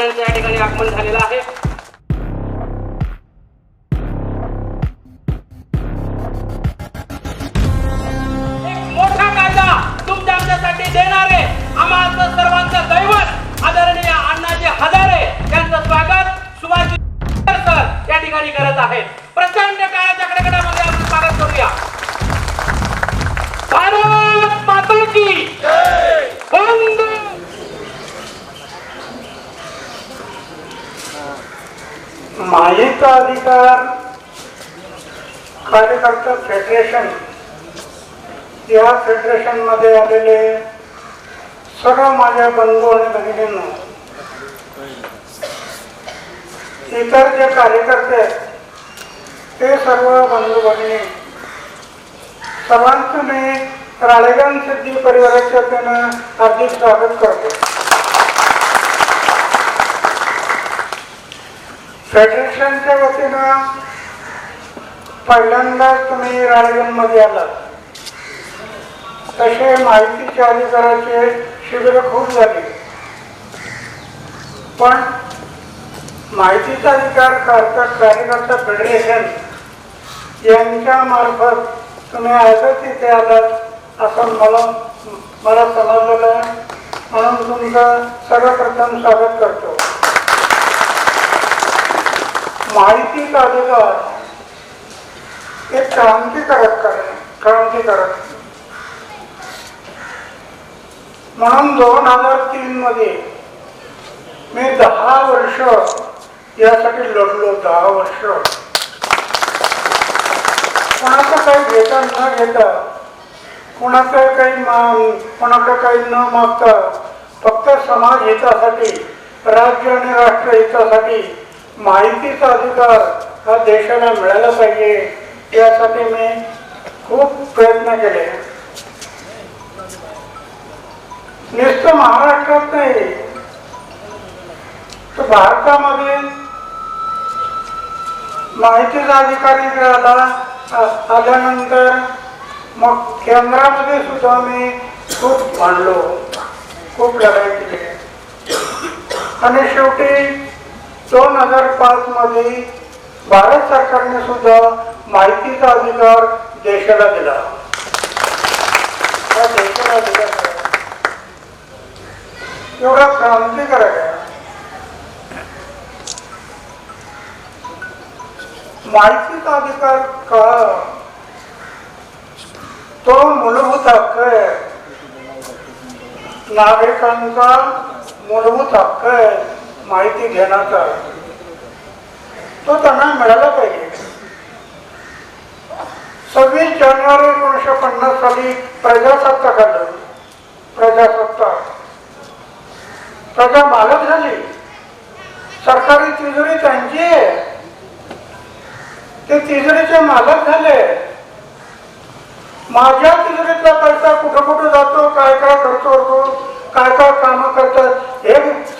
अण्णांचं या ठिकाणी आगमन झालेलं आहे. मायेचा अधिकार कार्यकर्ता फेडरेशन या फेडरेशनमध्ये आलेले सर्व माझ्या बंधू आणि भगिनींना इतर जे कार्यकर्ते आहेत ते सर्व बंधू भगिनी सर्वांचं मी राळेगण सिद्धी परिवाराच्या वतीनं हार्दिक स्वागत करतो. फेडरेशनच्या वतीनं पहिल्यांदा तुम्ही राळेगणमध्ये आलात. तसे माहितीच्या अधिकाराचे शिबिर खूप झाली. पण माहितीचा अधिकार करता कार्यकर्ता फेडरेशन यांच्या मार्फत तुम्ही आजच इथे आलात असं मला मला समजलेलं आहे म्हणून तुमचं सर्वप्रथम स्वागत करतो. माहिती अधिकार हे क्रांतिकारक करणे क्रांतिकारक. म्हणून दोन हजार तीन मध्ये मी दहा वर्ष यासाठी लढलो दहा वर्ष. कोणाचं काही घेता न घेता कोणाचं काही मान कोणाकडे काही न मागता फक्त समाज हितासाठी राज्य आणि राष्ट्र हितासाठी माहितीचा अधिकार हा देशाला मिळाला पाहिजे यासाठी मी खूप प्रयत्न केले. नुसतं महाराष्ट्रात नाही तर भारतामध्ये माहितीचा अधिकारी आला आल्यानंतर मग केंद्रामध्ये सुद्धा मी खूप भांडलो खूप लढाई केली. आणि शेवटी दोन हजार पाच मध्ये भारत सरकारने सुद्धा माहितीचा अधिकार देशाला दिला. देशाला दिला. एवढा क्रांतिकारक आहे. माहितीचा अधिकार का? तो मूलभूत हक्क आहे. नागरिकांचा मूलभूत हक्क आहे. माहिती घेण्याचा तो त्यांना मिळाला पाहिजे. सव्वीस जानेवारी एकोणीसशे पन्नास साली प्रजासत्ताक आलं. प्रजासत्ताक. प्रजा मालक झाली. सरकारी तिजोरी त्यांची आहे. ते तिजोरीचे मालक झाले. माझ्या तिजोरीतला पैसा कुठं कुठं जातो काय काय करतो होतो काय काय कामं करतात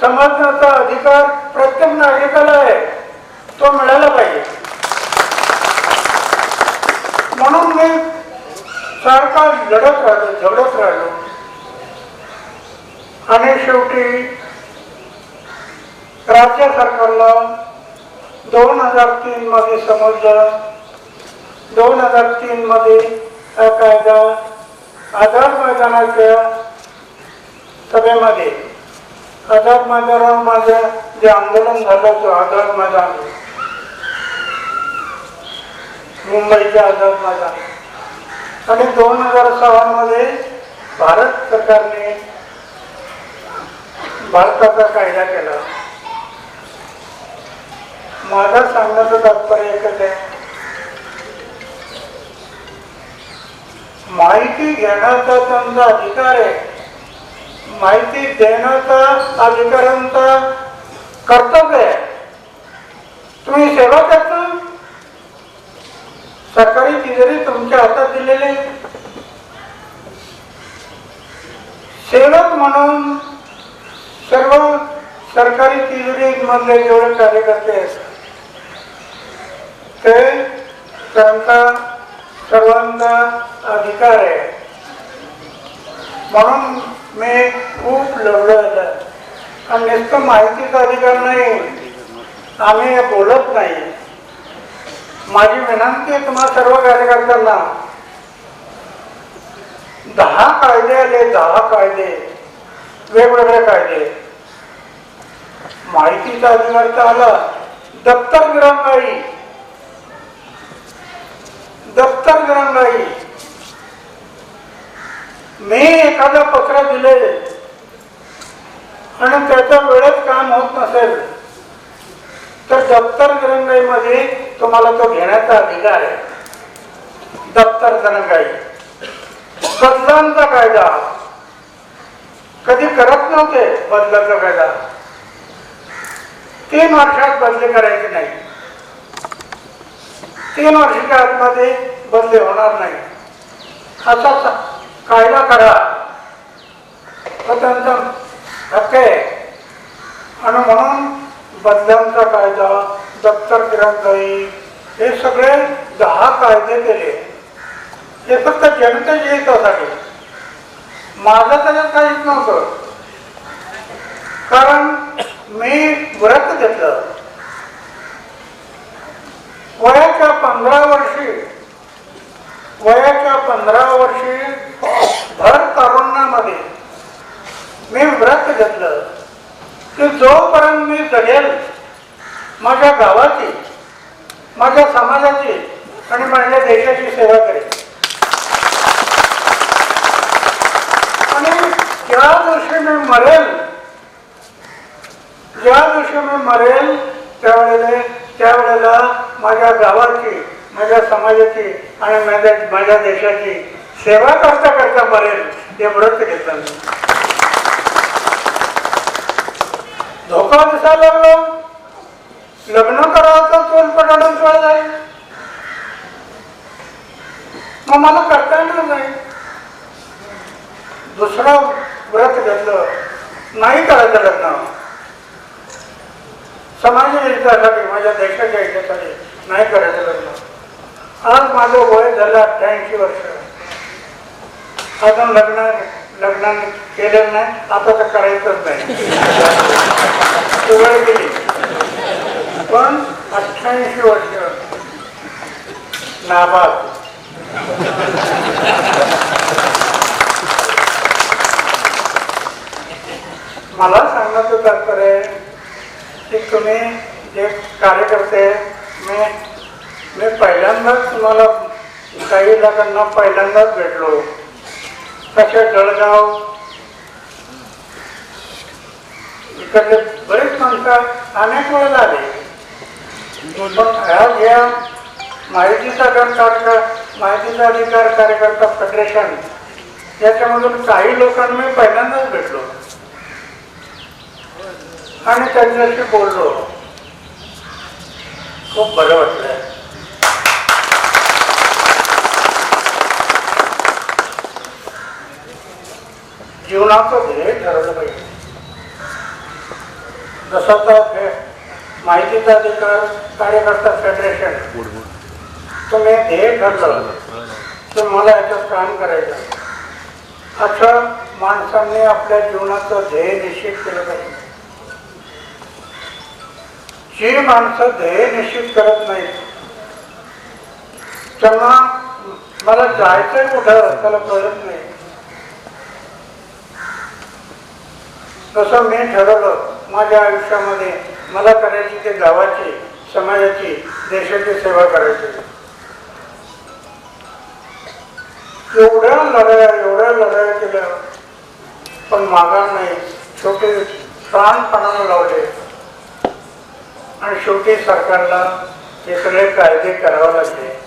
समजण्याचा अधिकार प्रत्येक नागरिकाला आहे. तो मिळाला पाहिजे. म्हणून मी सारखा लढत राहिलो झगडत राहिलो. आणि शेवटी राज्य सरकारला दोन हजार तीन मध्ये समजलं. दोन हजार तीन मध्ये हा कायदा आझाद मैदानाच्या सभेमध्ये आधार माझ्या माझं जे आंदोलन झालं तो आधार माझा मुंबईच्या आधार माझा आणि दोन हजार सहा मध्ये भारत सरकारने भारताचा कायदा केला. माझा सांगण्याचं तात्पर्य एकच आहे. माहिती घेण्याचा त्यांचा अधिकार आहे. माहिती देण्याचा अधिकाऱ्यांचा कर्तव्य आहे. तुम्ही सेवा करता? सरकारी तिजोरी तुमच्या हातात दिलेले सेवक म्हणून सर्व सरकारी तिजोरी मधले जेवढे कार्यकर्ते आहेत ते त्यांचा सर्वांचा अधिकार आहे. म्हणून मी खूप लवलं आणि नुसतं माहितीचा अधिकार नाही. आम्ही बोलत नाही. माझी विनंती आहे तुम्हाला सर्व कार्यकर्त्यांना. दहा कायदे आले दहा कायदे. वेगवेगळे कायदे. माहितीचा अधिकार तर आला. दप्तर दिरंगाई दप्तर दिरंगाई मी एखादा पत्र दिले आणि त्याचं वेळेत काम होत नसेल तर दप्तर दिरंगाईमध्ये तुम्हाला तो घेण्याचा अधिकार आहे. दप्तर दिरंगाई बदलांचा कायदा. कधी करत नव्हते बदलाचा कायदा. तीन वर्षात बदली करायची नाही. तीन वर्षाच्या आतमध्ये बदली होणार नाही. असा कायदा करा. तर त्यांचा हक्क आहे. आणि म्हणून बदल्यांचा कायदा दप्तर गिरंगाई हे सगळे दहा कायदे केले. हे फक्त जनतेच्या हितासाठी. माझं त्याच्यात काहीच नव्हतं. कारण मी व्रत घेतलं. वयाच्या पंधरा वर्षी वयाच्या पंधरा वर्षी भर तारुण्यामध्ये मी व्रत घेतलं की जोपर्यंत मी जगेल माझ्या गावाची माझ्या समाजाची आणि माझ्या देशाची सेवा करेल आणि ज्या दिवशी मी मरेल ज्या दिवशी मी मरेल त्यावेळेला त्यावेळेला माझ्या गावाची माझ्या समाजाची आणि माझ्या माझ्या देशाची सेवा करता करता मरेल हे व्रत घेतलं धोका दिसायला लागलो. लग्न करावं तर चोल पटाडून चोळ जाईल. मग मला करता येणार नाही. दुसरं व्रत घेतलं. नाही करायचं लग्न. समाजाच्या हितासाठी माझ्या देशाच्या हितासाठी नाही करायचं लग्न. आज माझं वय झालं अठ्ठ्याऐंशी वर्ष. अजून लग्न लग्न केलेलं नाही आता तर करायचंच नाही. वेळ गेली पण अठ्ठ्याऐंशी वर्ष नाबाद. मला सांगण्याचं तात्पर्य आहे की तुम्ही जे कार्यकर्ते मी मी पहिल्यांदाच तुम्हाला काही लोकांना पहिल्यांदाच भेटलो. कसे जळगाव इकडले बरेच माणसं अनेक वेळेला आले. पण ह्या या माहितीचा गट माहितीचा अधिकार कार्यकर्ता फेडरेशन याच्यामधून काही लोकांना मी पहिल्यांदाच भेटलो. आणि त्यांच्याशी बोललो. खूप बरं वाटलं. जीवनाचं ध्येय ठरवलं पाहिजे. जसं तर माहितीचा अधिकार कार्यकर्ता फेडरेशन तुम्ही ध्येय ठरलं तर मला याच्यात काम करायचं असं माणसांनी आपल्या जीवनाचं ध्येय निश्चित केलं पाहिजे. जी माणसं ध्येय निश्चित करत नाहीत त्यांना मला जायचंय कुठं त्याला कळत नाही. तसं मी ठरवलं माझ्या आयुष्यामध्ये मला करायची ते गावाची समाजाची देशाची सेवा करायची. एवढ्या लढाया एवढ्या लढाया केल्या. पण माघार नाही. शेवटी प्राणपणाला लावले. आणि शेवटी सरकारला हे सगळे कायदे करावे लागले.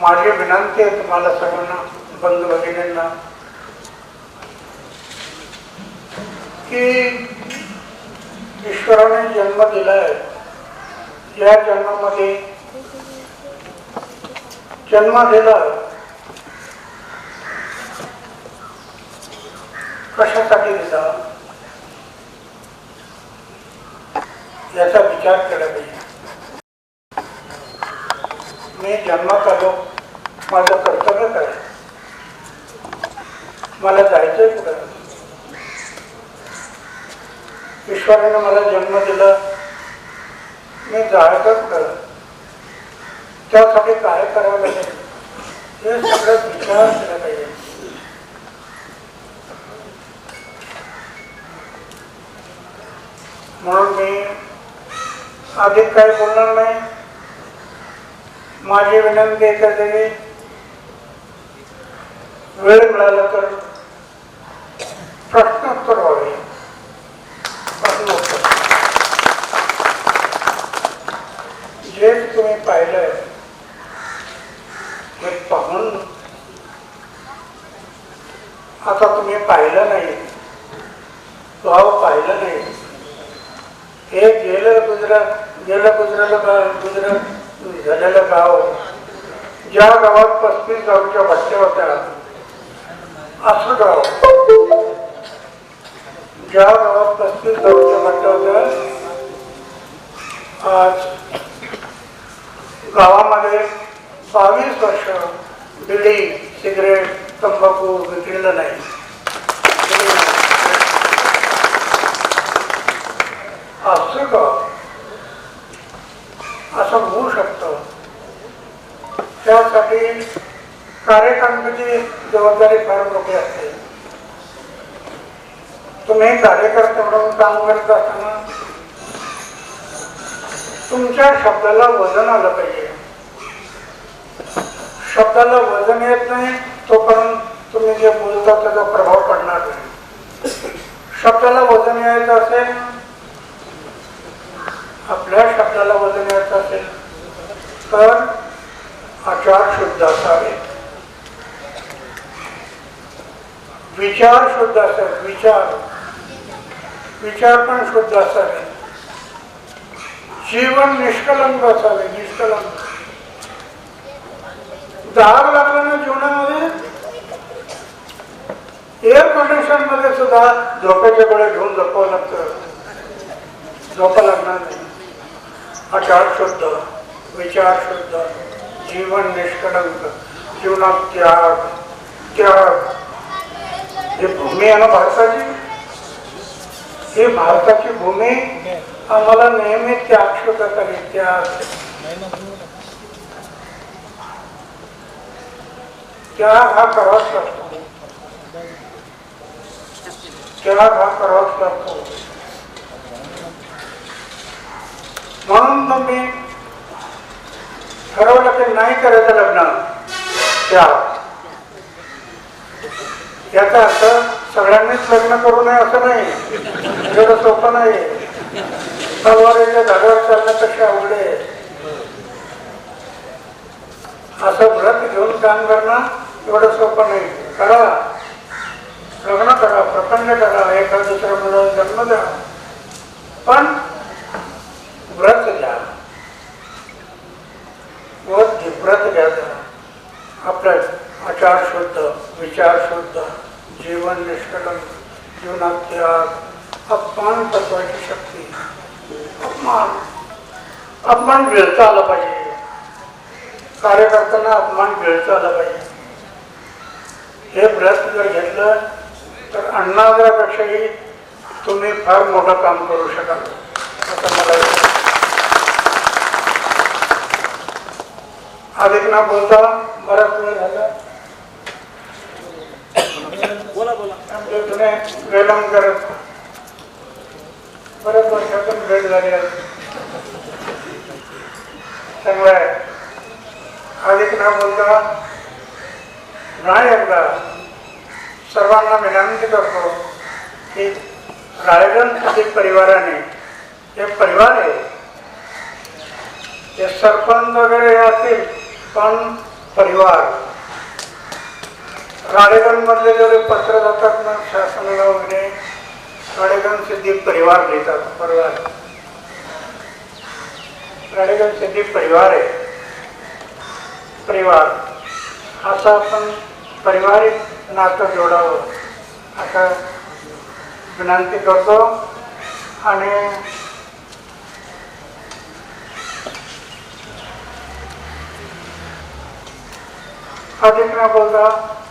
माझी विनंती आहे तुम्हाला सगळ्यांना. बंद भगिनींना की ईश्वराने जन्म दिलाय. या जन्मामध्ये जन्म दिला. कशासाठी दिला? याचा विचार केला पाहिजे. मी जन्मात आलो माझं कर्तव्य काय? मला जायचंय कुठं? ईश्वराने मला जन्म दिला. मी जायचं कुठं त्यासाठी काय करावं लागेल? हे सगळं विचार केला पाहिजे. म्हणून मी अधिक काही बोलणार नाही. माझी विनंती आहे तरी वेळ मिळाला तर प्रश्नोत्तर व्हावे प्रश्नोत्तर जे तुम्ही पाहिलंय हे पाहून आता तुम्ही पाहिलं नाही भाव पाहिलं नाही. हे गेलं गुजरात गेलं गुजरात गुजरात झालेलं गाव. ज्या गावात पस्तीस गावच्या भट्ट्या होत्या असं गाव. ज्या गावात पस्तीस गावच्या भट्ट्या आज गावामध्ये बावीस वर्ष बिडी सिगरेट तंबाखू विकलेलं नाही. असं का? असं होऊ शकतं. त्यासाठी कार्यकर्त्याची जबाबदारी फार मोठी असते. तुम्ही कार्यकर्ते म्हणून काम करत असताना तुमच्या शब्दाला वजन आलं पाहिजे. शब्दाला वजन येत नाही तोपर्यंत तुम्ही जे बोलता त्याचा प्रभाव पडणार नाही. शब्दाला वजन यायचं असेल आपल्या शब्दाला वजन यायचं असेल तर आचार शुद्ध असावे. विचार शुद्ध असेल विचार विचार पण शुद्ध असावे. जीवन निष्कलंक असावे निष्कलंक दाग लागला जीवनामध्ये एअर कंडिशनमध्ये सुद्धा झोपेच्या वेळे घेऊन झोपावं लागतं. झोपा लागणार नाही. आचार शुद्ध विचार शुद्ध जीवन निष्कलंक जीवनात त्याग त्याग. हे भूमी आहे ना भारताची? ही भारताची भूमी आम्हाला नेहमी त्या शोधत इतिहास त्याग हा करावाच लागतो. त्याग हा करावाच लागतो. म्हणून तुम्ही मी ठरवलं की नाही करायचं लग्न. त्याग याचा अर्थ सगळ्यांनीच लग्न करू नये असं नाही. एवढं सोपं नाही. तलवारीच्या धागावर चालण्यापेक्षा आवडे असं व्रत घेऊन काम करणं एवढं सोपं नाही. करा. लग्न करा प्रपंच करा. एका दुसऱ्या मुलाला जन्म द्या पण व्रत घ्या व्रत व्रत घ्या जरा. आपलं आचार शुद्ध विचार शुद्ध जीवन निष्कलंक जीवनात त्याग अपमान तत्वाची शक्ती अपमान अपमान गिळता आला पाहिजे. कार्यकर्त्यांना अपमान गिळता आला पाहिजे. हे व्रत जर घेतलं तर अण्णादापेक्षाही तुम्ही फार मोठं काम करू शकाल. असं मला. अधिक ना बोलता बराच वेळ झाला. बोला बोला. जुने वेलंकर. बऱ्याच वर्षातून भेट झाली आहे चांगला आहे अधिक न बोलता. नाही एकदा सर्वांना विनंती करतो की रायगड अधिक परिवाराने हे परिवार आहे. ते सरपंच वगैरे असतील पण परिवार. राळेगणमधले जेवढे पत्र जातात ना शासनाला वगैरे राळेगण सिद्धी परिवार लिहितात परिवार. राळेगण सिद्धी परिवार आहे परिवार असं आपण पारिवारिक नातं जोडावं. असं विनंती करतो आणि अधिक न बोलता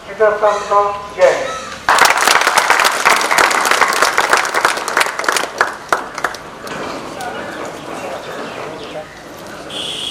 इथं सांगतो जय